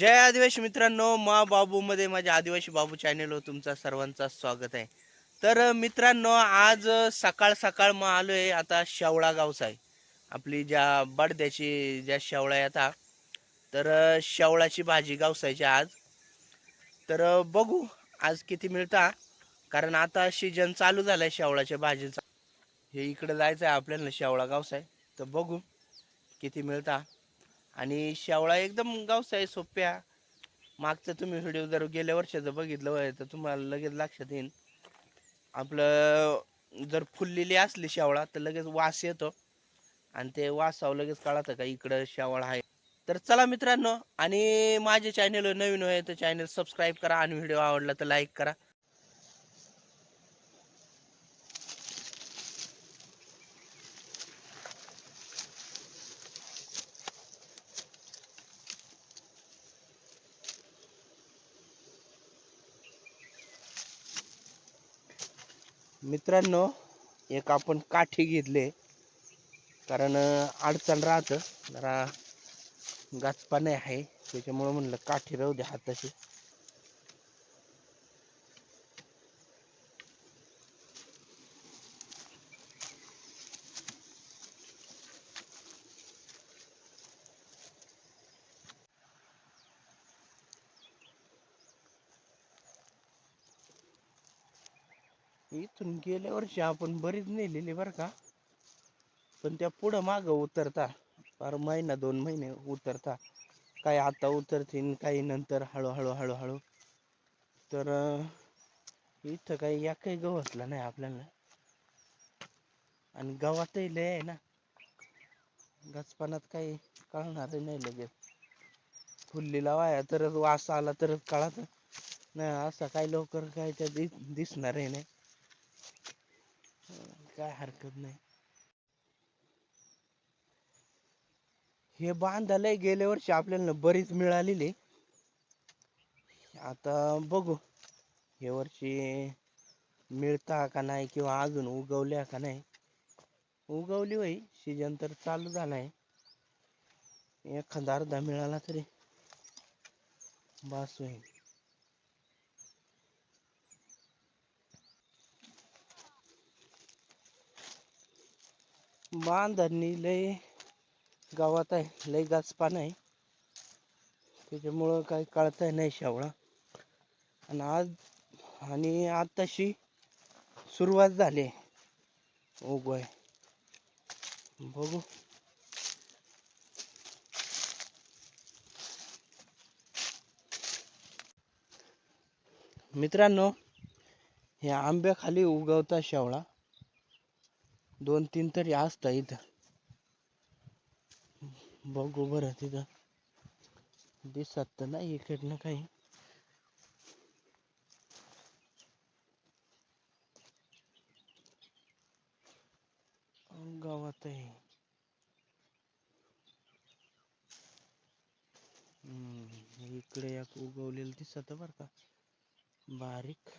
जय आदिवासी मित्रांनो मा बाबूमध्ये माझ्या आदिवासी बाबू चॅनेलवर तुमचा सर्वांचा स्वागत आहे. तर मित्रांनो आज सकाळ सकाळ मग आहे आता शेवळा गावसाय. आपली ज्या बडद्याची ज्या शेवळा येतात तर शेवळाची भाजी गावसायची आज. तर बघू आज किती मिळता कारण आता सीजन चालू झालाय शेवळाच्या भाजीचा. हे इकडे जायचं आहे आपल्याला शेवळा गावसाय. तर बघू किती मिळता. आणि शेवळा एकदम गावसाय सोप्या. मागचं तुम्ही व्हिडिओ जर गेल्या वर्षाचं बघितलं होय तर तुम्हाला लगेच लक्षात येईल आपलं जर फुललेली असली शेवळा तर लगेच वास येतो. आणि ते वासावं लगेच कळतं का इकडं शेवळा आहे. तर चला मित्रांनो आणि माझे चॅनल नवीन होय तर चॅनल सबस्क्राईब करा आणि व्हिडिओ आवडला तर लाईक करा. मित्रांनो एक आपण काठी घेतले. कारण अडचण राहतं. जरा गाचपाने आहे. त्याच्यामुळं म्हणलं काठी राहू द्या हाताशी. इथून गेल्या वर्षी आपण बरीच नेलेली बरं का. पण त्या पुढं मागं उतरता फार महिना दोन महिने उतरता. काही आता उतरतील काही नंतर हळूहळू हळूहळू. तर इथं काही या काही गवसला नाही आपल्याला. आणि गावातही लय आहे ना. गचपानात काही कळणार नाही लगेच. फुल्लीला वाया तरच वास आला तरच कळत नाही. असं काही लवकर काय त्या दिस दिसणार नाही. काय हरकत नाही. हे बांधायला गेल्या वर्षी आपल्याला बरीच मिळालेली. आता बघू हे वर्षी मिळता का नाही किंवा अजून उगवल्या का नाही. उगवली होई सीजन तर चालू झालाय. एखादा अर्धा मिळाला तरी. बास होईल. बांधणी लय गावात आहे लय गाचपान आहे. त्याच्यामुळं काही कळता नाही शेवळा. आणि आज आणि आताशी सुरुवात झाली आहे. उगवाय. बघू. मित्रांनो हे आंब्याखाली उगवता शेवळा. दोन तीन तरी असता इथं. बघू बरं तिथं. दिसत तर नाही इकडनं काही. गावात आहे. हम्म, इकडे एक उगवलेलं दिसत बरं का. बारीक.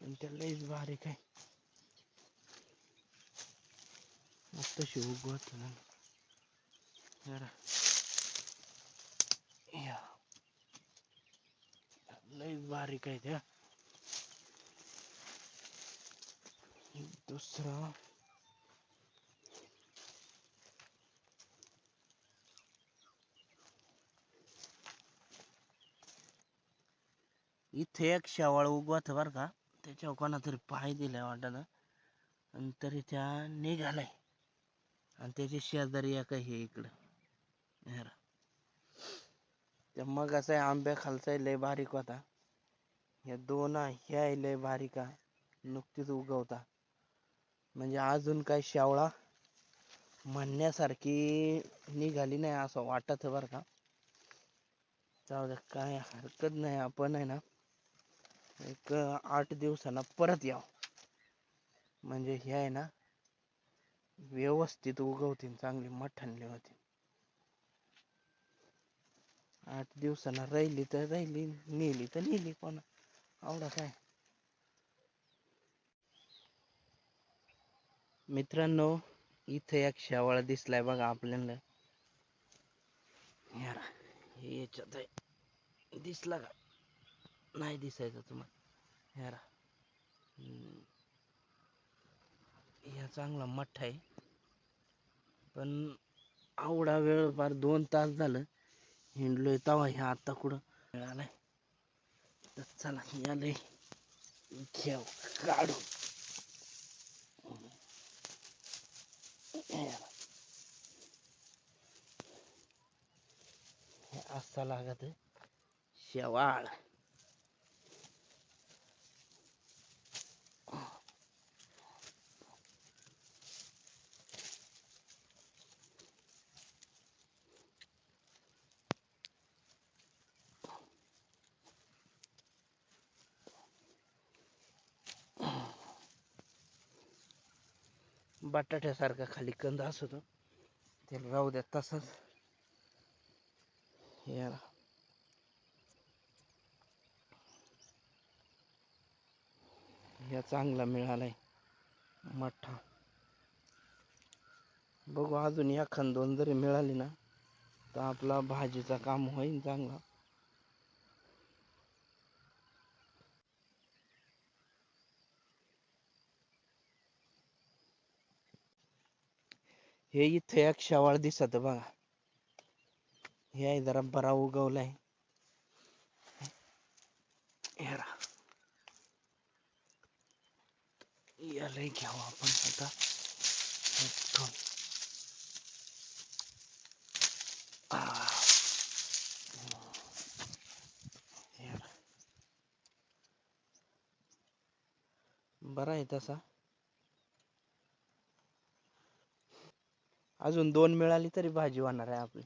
पण त्या लईच बारीक आहे. तशी उगवत या. लईच बारीक आहे त्या. दुसरा. इथे एक शेवाळ उगवत बर का. त्याच्यावर कोणा तरी पाय दिलाय वाटत आणि तरी त्या निघालाय. आणि त्याची शेजारी एक आहे इकडं. हे रा. त्या मगाचा आहे आंब्या खालचा आहे लय बारीक होता. ह्या दोन आहे, ह्या आहे लय बारीक नुकतीच उगवता. म्हणजे अजून काय शेवळा म्हणण्यासारखी निघाली नाही असं वाटत बरं का. जाऊ द्या काय हरकत नाही आपण आहे ना एक आठ दिवसांना परत याव. म्हणजे हे आहे ना व्यवस्थित उगवतील चांगली मठांली होती आठ दिवसांना राहिली तर राहिली नेली तर नेली कोणा आवडा काय? मित्रांनो इथे एक शेवाळा दिसलाय बघा आपल्याला. यार हे याच्यात आहे. दिसला का? नाही दिसायचं तुम्हाला. यारा. ह्या चांगला मठ्ठा आहे. पण आवडा वेळ फार दोन तास झालं. हिंडलोय तवा ह्या आता कुठं? मिळालाय. तर चला यालय. घेऊ काढू असा लागत शेवाळ. बटाट्यासारखा खाली कंद असतो त्याला राहू द्या तसंच. याला. या चांगला मिळालाय. मठ्ठा. बघू अजून एखाद दोन जरी मिळाली ना तर आपला भाजीचा काम होईल चांगला. हे इथे एक शेवाळ दिसत बघा. हे आहे जरा बरा उगवलाय. याला घ्यावं आपण आता. बरा आहे तसा. अजून दोन मिळाली तरी भाजी होणार आहे आपली.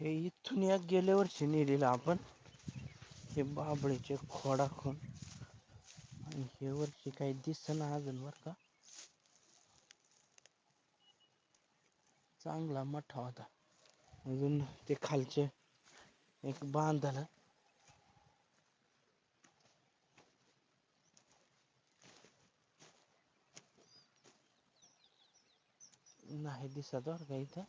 हे इथून या गेल्या वर्षी नेलेलं आपण. हे बाबळीचे खोडा खून आणि हे वर्षी काही दिसना अजून बर का. चांगला मोठा होता. अजून ते खालचे एक बांधलं. नाही दिसत बरं का इथं.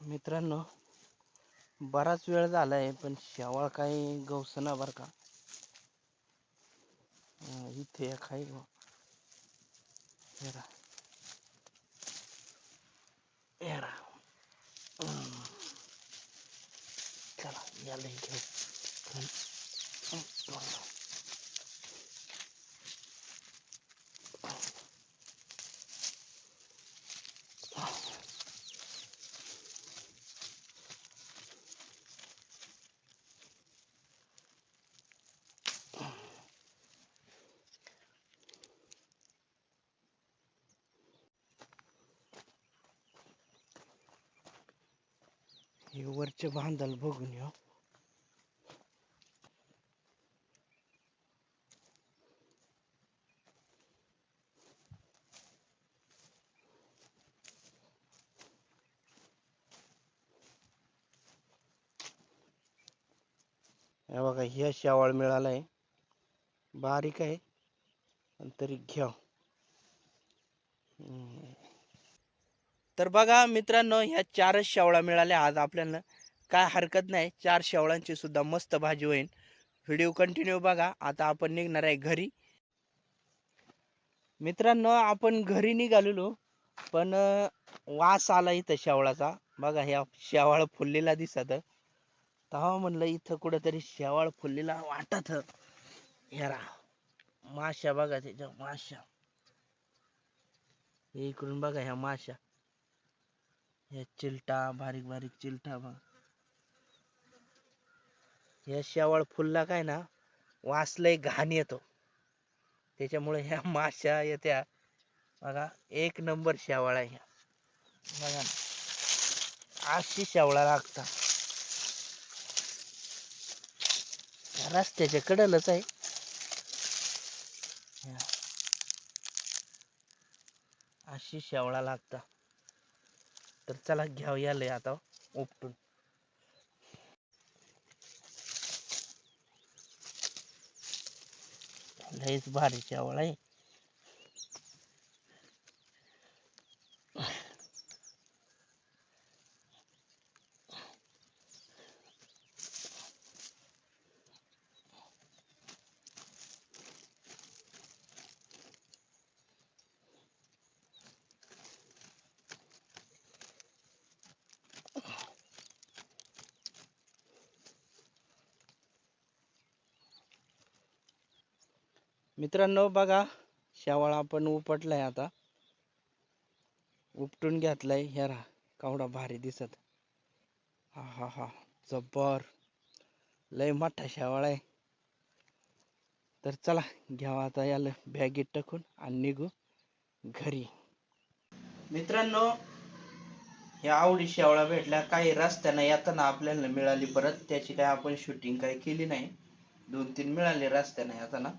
मित्रांनो बराच वेळ झाला आहे पण शेवाळ काही गवसना बर का. इथे काही हेरा हेरा चला याला घेऊ. हे वरचे बांधल बघून येऊ. हे बघा ह्या शेवाळ मिळालाय. बारीक आहे. आणि तरी घ्या. हम्म. तर बघा मित्रांनो ह्या चारच शेवळा मिळाल्या. आज आपल्याला काय हरकत नाही. चार शेवळांची सुद्धा मस्त भाजी होईल. व्हिडिओ कंटिन्यू बघा. आता आपण निघणार आहे घरी. मित्रांनो आपण घरी निघालेलो पण वास आला इथं शेवळाचा. बघा ह्या शेवाळ फुललेला दिसत. तेव्हा म्हणलं इथं कुठंतरी शेवाळ फुललेला वाटत. ह्यारा माश्या बघा त्याच्या माश्या. हे इकडून बघा ह्या माश्या. ह्या चिलटा बारीक बारीक चिलटा बघा. ह्या शेवाळ फुलला काय ना वासलय घाण येतो. त्याच्यामुळे ह्या माशा येत्या. बघा एक नंबर शेवाळ आहे ह्या. बघा ना. अशी शेवळा लागता रस्त्याच्या कडलच आहे. ह्या. अशी शेवळा लागता तर चला घ्याव यालय आता उपटून. लयच भारी चावळ आहे. मित्रांनो बघा शेवाळा आपण उपटलाय आता. उपटून घेतलाय ह्या राहा कावडा भारी दिसत. हा हा हा जब्बर. लय मोठा शेवाळा आहे. तर चला घ्यावा आता याला बॅगेत टाकून आणि निघू घरी. मित्रांनो ह्या आवडी शेवळा भेटल्या काही रस्त्यानं येताना आपल्याला मिळाली परत त्याची काय आपण शूटिंग काही केली नाही. दोन तीन मिळाले रस्त्यानं येताना.